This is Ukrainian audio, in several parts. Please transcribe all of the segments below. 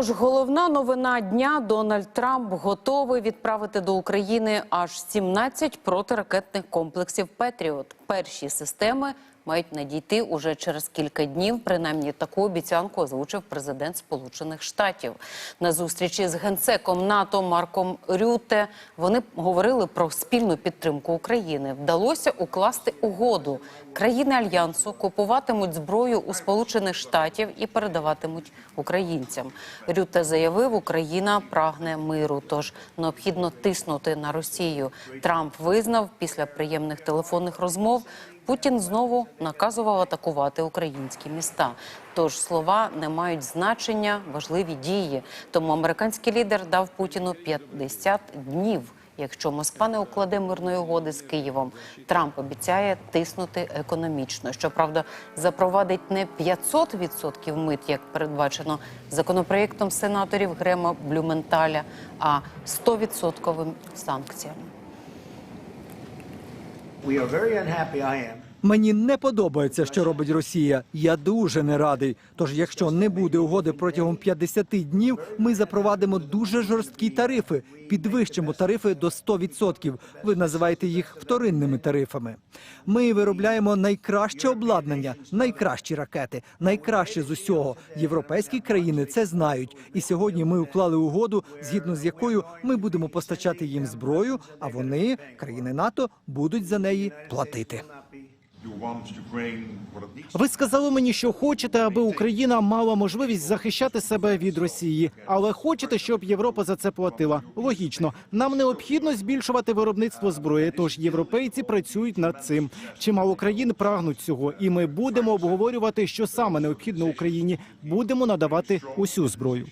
Тож головна новина дня Дональд Трамп готовий відправити до України аж 17 протиракетних комплексів Петріот. Перші системи мають надійти уже через кілька днів. Принаймні таку обіцянку озвучив президент Сполучених Штатів. На зустрічі з генсеком НАТО Марком Рюте вони говорили про спільну підтримку України. Вдалося укласти угоду. Країни альянсу купуватимуть зброю у Сполучених Штатів і передаватимуть українцям. Рюте заявив, Україна прагне миру, тож необхідно тиснути на Росію. Трамп визнав після приємних телефонних розмов. Путін знову наказував атакувати українські міста. Тож слова не мають значення, важливі дії. Тому американський лідер дав Путіну 50 днів. Якщо Москва не укладе мирної угоди з Києвом, Трамп обіцяє тиснути економічно. Щоправда, запровадить не 500% мит, як передбачено законопроєктом сенаторів Грема Блюменталя, а 100% санкціями. We are very unhappy, I am. Мені не подобається, що робить Росія. Я дуже не радий. Тож, якщо не буде угоди протягом 50 днів, ми запровадимо дуже жорсткі тарифи, підвищимо тарифи до 100%. Ви називаєте їх вторинними тарифами. Ми виробляємо найкраще обладнання, найкращі ракети, найкраще з усього. Європейські країни це знають. І сьогодні ми уклали угоду, згідно з якою ми будемо постачати їм зброю, а вони, країни НАТО, будуть за неї платити. Ви сказали мені, що хочете, аби Україна мала можливість захищати себе від Росії, але хочете, щоб Європа за це платила. Логічно, нам необхідно збільшувати виробництво зброї. Тож європейці працюють над цим. Чимало країн прагнуть цього, і ми будемо обговорювати, що саме необхідно Україні. Будемо надавати усю зброю.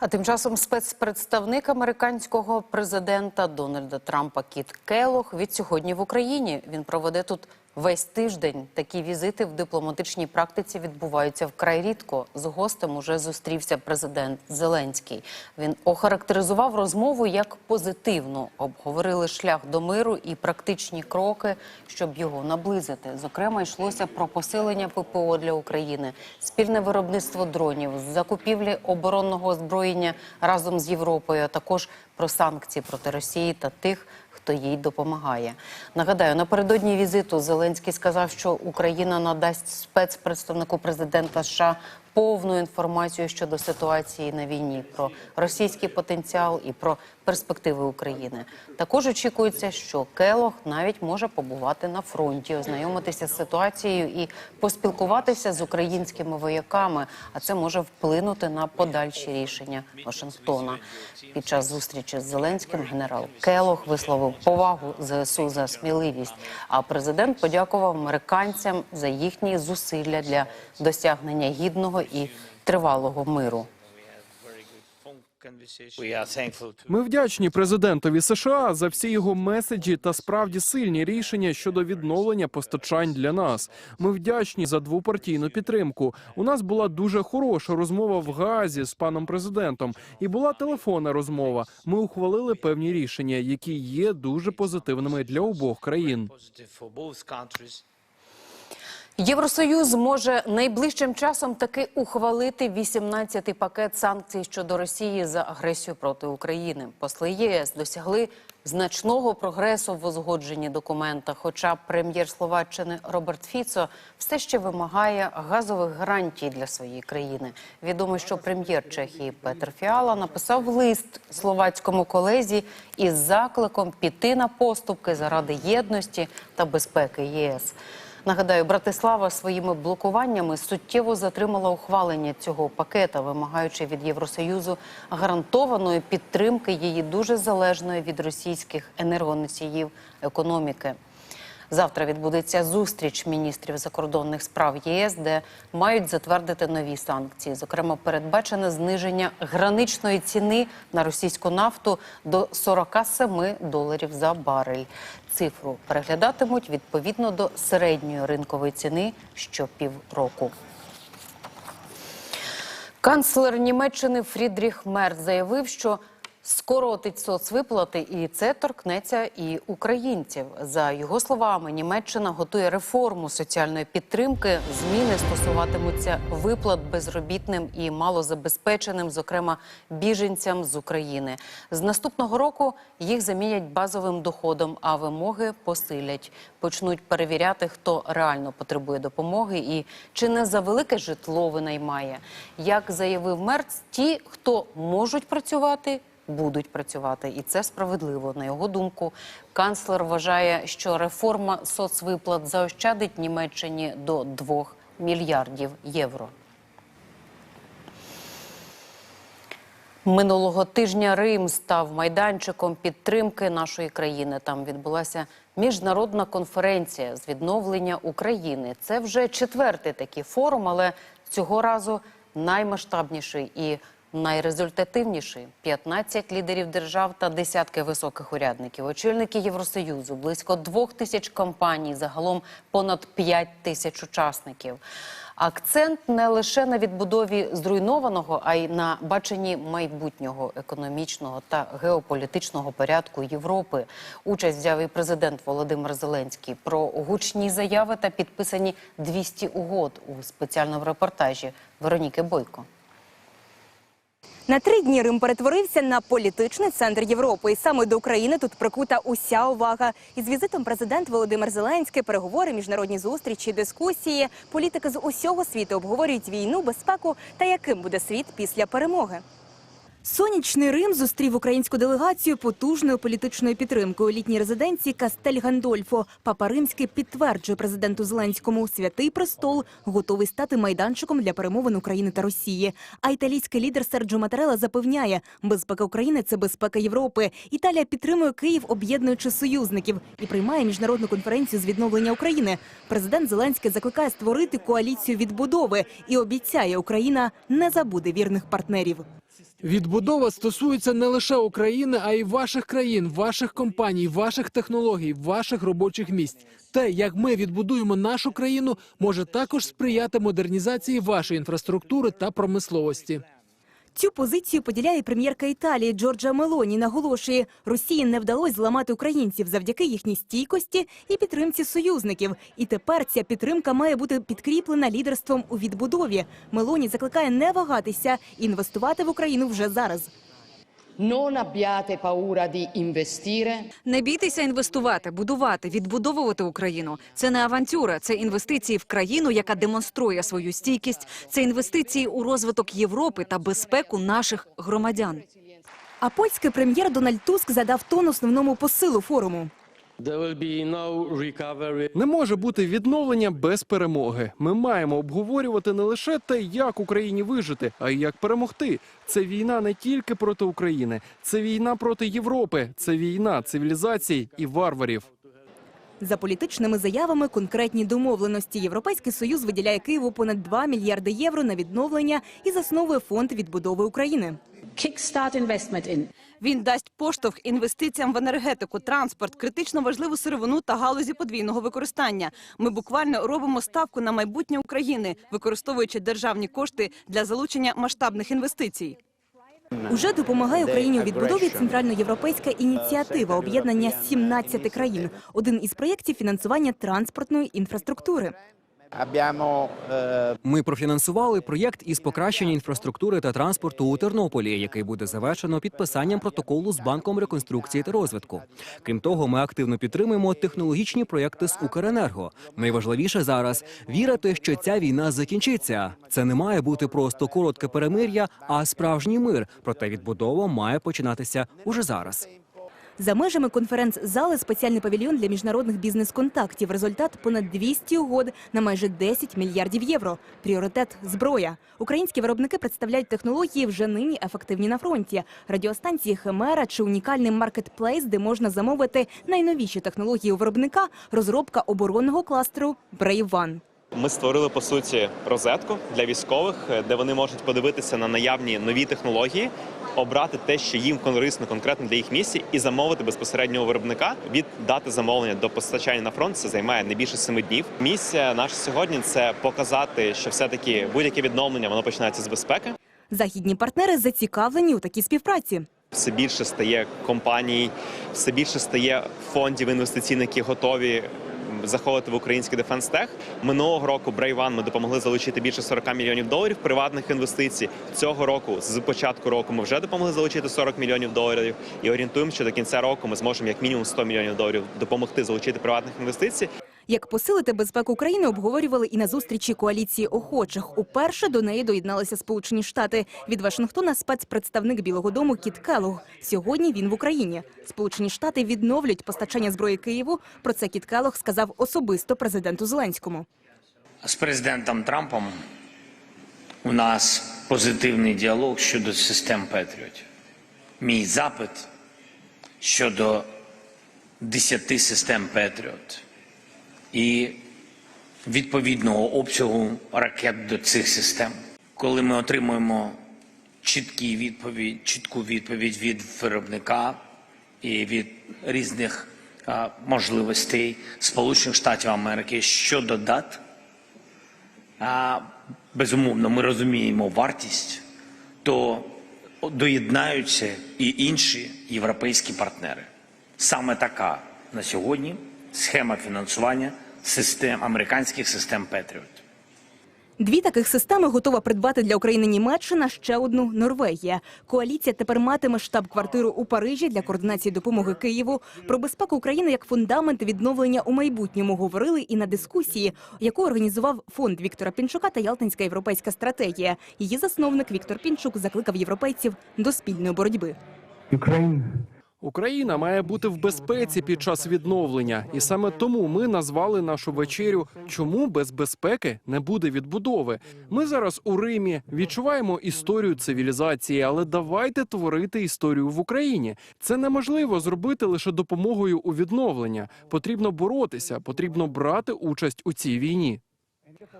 А тим часом спецпредставник американського президента Дональда Трампа Кіт Келох від сьогодні в Україні. Він проведе тут весь тиждень. Такі візити в дипломатичній практиці відбуваються вкрай рідко. З гостем уже зустрівся президент Зеленський. Він охарактеризував розмову як позитивну. Обговорили шлях до миру і практичні кроки, щоб його наблизити. Зокрема, йшлося про посилення ППО для України, спільне виробництво дронів, закупівлі оборонного озброєння разом з Європою, а також про санкції проти Росії та тих, хто їй допомагає. Нагадаю, напередодні візиту Зеленський сказав, що Україна надасть спецпредставнику президента США повну інформацію щодо ситуації на війні, про російський потенціал і про перспективи України. Також очікується, що Келох навіть може побувати на фронті, ознайомитися з ситуацією і поспілкуватися з українськими вояками. А це може вплинути на подальші рішення Вашингтона. Під час зустрічі з Зеленським генерал Келох висловив повагу ЗСУ за сміливість. А президент подякував американцям за їхні зусилля для досягнення гідного і тривалого миру. We are thankful to Ми вдячні президентові США за всі його меседжі та справді сильні рішення щодо відновлення постачань для нас. Ми вдячні за двопартійну підтримку. У нас була дуже хороша розмова в Газі з паном президентом, і була телефонна розмова. Ми ухвалили певні рішення, які є дуже позитивними для обох країн. Євросоюз може найближчим часом таки ухвалити 18-й пакет санкцій щодо Росії за агресію проти України. Посли ЄС досягли значного прогресу в узгодженні документа. Хоча прем'єр Словаччини Роберт Фіцо все ще вимагає газових гарантій для своєї країни. Відомо, що прем'єр Чехії Петр Фіала написав лист словацькому колезі із закликом піти на поступки заради єдності та безпеки ЄС. Нагадаю, Братислава своїми блокуваннями суттєво затримала ухвалення цього пакета, вимагаючи від Євросоюзу гарантованої підтримки її дуже залежної від російських енергоносіїв економіки. Завтра відбудеться зустріч міністрів закордонних справ ЄС, де мають затвердити нові санкції. Зокрема, передбачене зниження граничної ціни на російську нафту до 47 доларів за барель. Цифру переглядатимуть відповідно до середньої ринкової ціни щопівроку. Канцлер Німеччини Фрідріх Мерц заявив, що скоротить соцвиплати, і це торкнеться і українців. За його словами, Німеччина готує реформу соціальної підтримки. Зміни стосуватимуться виплат безробітним і малозабезпеченим, зокрема біженцям з України. З наступного року їх замінять базовим доходом, а вимоги посилять. Почнуть перевіряти, хто реально потребує допомоги і чи не за велике житло винаймає. Як заявив Мерц, ті, хто можуть працювати, будуть працювати, і це справедливо. На його думку, канцлер вважає, що реформа соцвиплат заощадить Німеччині до 2 мільярдів євро. Минулого тижня Рим став майданчиком підтримки нашої країни. Там відбулася міжнародна конференція з відновлення України. Це вже четвертий такий форум, але цього разу наймасштабніший і найрезультативніший. 15 лідерів держав та десятки високих урядників, очільники Євросоюзу, близько двох тисяч компаній, загалом понад 5 тисяч учасників. Акцент не лише на відбудові зруйнованого, а й на баченні майбутнього економічного та геополітичного порядку Європи. Участь взяв і президент Володимир Зеленський про гучні заяви та підписані 200 угод у спеціальному репортажі Вероніки Бойко. На три дні Рим перетворився на політичний центр Європи. І саме до України тут прикута уся увага. Із візитом президент Володимир Зеленський, переговори, міжнародні зустрічі, дискусії. Політики з усього світу обговорюють війну, безпеку та яким буде світ після перемоги. Сонячний Рим зустрів українську делегацію потужною політичною підтримкою. Літній резиденції Кастель Гандольфо. Папа Римський підтверджує президенту Зеленському, святий престол готовий стати майданчиком для перемовин України та Росії. А італійський лідер Серджо Матерела запевняє, безпека України це безпека Європи. Італія підтримує Київ, об'єднуючи союзників, і приймає міжнародну конференцію з відновлення України. Президент Зеленський закликає створити коаліцію відбудови і обіцяє, Україна не забуде вірних партнерів. Відбудова стосується не лише України, а й ваших країн, ваших компаній, ваших технологій, ваших робочих місць. Те, як ми відбудуємо нашу країну, може також сприяти модернізації вашої інфраструктури та промисловості. Цю позицію поділяє прем'єрка Італії Джорджа Мелоні. Наголошує, Росії не вдалося зламати українців завдяки їхній стійкості і підтримці союзників. І тепер ця підтримка має бути підкріплена лідерством у відбудові. Мелоні закликає не вагатися інвестувати в Україну вже зараз. Non abbiate paura di investire. Не бійтеся інвестувати, будувати, відбудовувати Україну. Це не авантюра, це інвестиції в країну, яка демонструє свою стійкість. Це інвестиції у розвиток Європи та безпеку наших громадян. А польський прем'єр Дональд Туск задав тон основному посилу форуму. Не може бути відновлення без перемоги. Ми маємо обговорювати не лише те, як Україні вижити, а й як перемогти. Це війна не тільки проти України, це війна проти Європи, це війна цивілізацій і варварів. За політичними заявами конкретні домовленості. Європейський союз виділяє Києву понад 2 мільярди євро на відновлення і засновує фонд відбудови України. Kickstart investment in Він дасть поштовх інвестиціям в енергетику, транспорт, критично важливу сировину та галузі подвійного використання. Ми буквально робимо ставку на майбутнє України, використовуючи державні кошти для залучення масштабних інвестицій. Уже допомагає Україні у відбудові центральноєвропейська ініціатива об'єднання 17 країн. Один із проєктів фінансування транспортної інфраструктури. Ми профінансували проєкт із покращення інфраструктури та транспорту у Тернополі, який буде завершено підписанням протоколу з банком реконструкції та розвитку. Крім того, ми активно підтримуємо технологічні проєкти з Укренерго. Найважливіше зараз вірити, що ця війна закінчиться. Це не має бути просто коротке перемир'я, а справжній мир. Проте відбудова має починатися уже зараз. За межами конференц-зали спеціальний павільйон для міжнародних бізнес-контактів. Результат понад 200 угод на майже 10 мільярдів євро. Пріоритет зброя. Українські виробники представляють технології вже нині ефективні на фронті. Радіостанції Химера чи унікальний маркетплейс, де можна замовити найновіші технології у виробника. Розробка оборонного кластеру One. Ми створили по суті розетку для військових, де вони можуть подивитися на наявні нові технології, обрати те, що їм корисно конкретно для їх місії, і замовити безпосередньо у виробника. Від дати замовлення до постачання на фронт це займає не більше семи днів. Місія наша сьогодні це показати, що все таки будь-яке відновлення воно починається з безпеки. Західні партнери зацікавлені у такій співпраці. Все більше стає компаній, все більше стає фондів інвестиційних, які готові заходити в український дефенс-тех. Минулого року Брейван ми допомогли залучити більше 40 мільйонів доларів приватних інвестицій. Цього року, з початку року, ми вже допомогли залучити 40 мільйонів доларів і орієнтуємося, що до кінця року ми зможемо як мінімум 100 мільйонів доларів допомогти залучити приватних інвестицій. Як посилити безпеку України, обговорювали і на зустрічі коаліції охочих. Уперше до неї доєдналися Сполучені Штати. Від Вашингтона спецпредставник Білого Дому Кіт Келлог. Сьогодні він в Україні. Сполучені Штати відновлять постачання зброї Києву. Про це Кіт Келлог сказав особисто президенту Зеленському. З президентом Трампом у нас позитивний діалог щодо систем Петріотів. Мій запит щодо 10 систем Петріот і відповідного обсягу ракет до цих систем. Коли ми отримуємо чіткі відповідь, чітку відповідь від виробника і від різних а, можливостей Сполучених Штатів Америки щодо дат, а, безумовно, ми розуміємо вартість, то доєднаються і інші європейські партнери. Саме така на сьогодні схема фінансування систем американських систем Петріот. Дві таких системи готова придбати для України Німеччина, ще одну Норвегія. Коаліція тепер матиме штаб-квартиру у Парижі для координації допомоги Києву. Про безпеку України як фундамент відновлення у майбутньому говорили і на дискусії, яку організував фонд Віктора Пінчука та Ялтинська європейська стратегія. Її засновник Віктор Пінчук закликав європейців до спільної боротьби. Україна має бути в безпеці під час відновлення, і саме тому ми назвали нашу вечерю Чому без безпеки не буде відбудови? Ми зараз у Римі відчуваємо історію цивілізації, але давайте творити історію в Україні. Це неможливо зробити лише допомогою у відновлення. Потрібно боротися, потрібно брати участь у цій війні.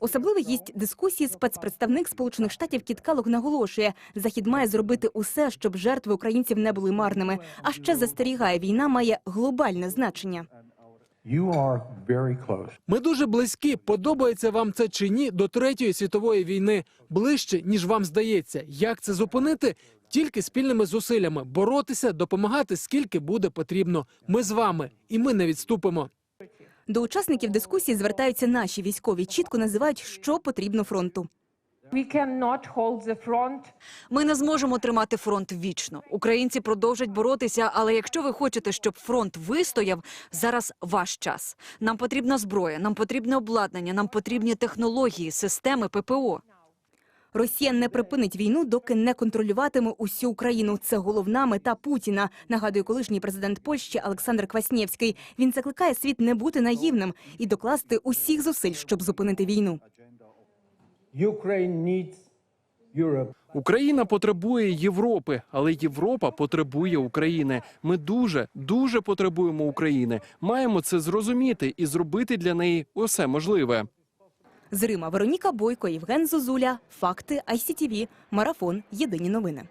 Особливий гість дискусії спецпредставник Сполучених Штатів Кіт Келлог наголошує, захід має зробити усе, щоб жертви українців не були марними. А ще застерігає, війна має глобальне значення. Ми дуже близькі. Подобається вам це чи ні до третьої світової війни ближче, ніж вам здається. Як це зупинити? Тільки спільними зусиллями боротися, допомагати скільки буде потрібно. Ми з вами, і ми не відступимо. До учасників дискусії звертаються наші військові. Чітко називають, що потрібно фронту. Ми не зможемо тримати фронт вічно. Українці продовжать боротися, але якщо ви хочете, щоб фронт вистояв, зараз ваш час. Нам потрібна зброя, нам потрібне обладнання, нам потрібні технології, системи ППО. Росія не припинить війну, доки не контролюватиме усю Україну. Це головна мета Путіна. Нагадує колишній президент Польщі Олександр Кваснєвський. Він закликає світ не бути наївним і докласти усіх зусиль, щоб зупинити війну. Україна потребує Європи, але Європа потребує України. Ми дуже, дуже потребуємо України. Маємо це зрозуміти і зробити для неї усе можливе. З Рима Вероніка Бойко, Євген Зозуля. Факти ICTV. Марафон. Єдині новини.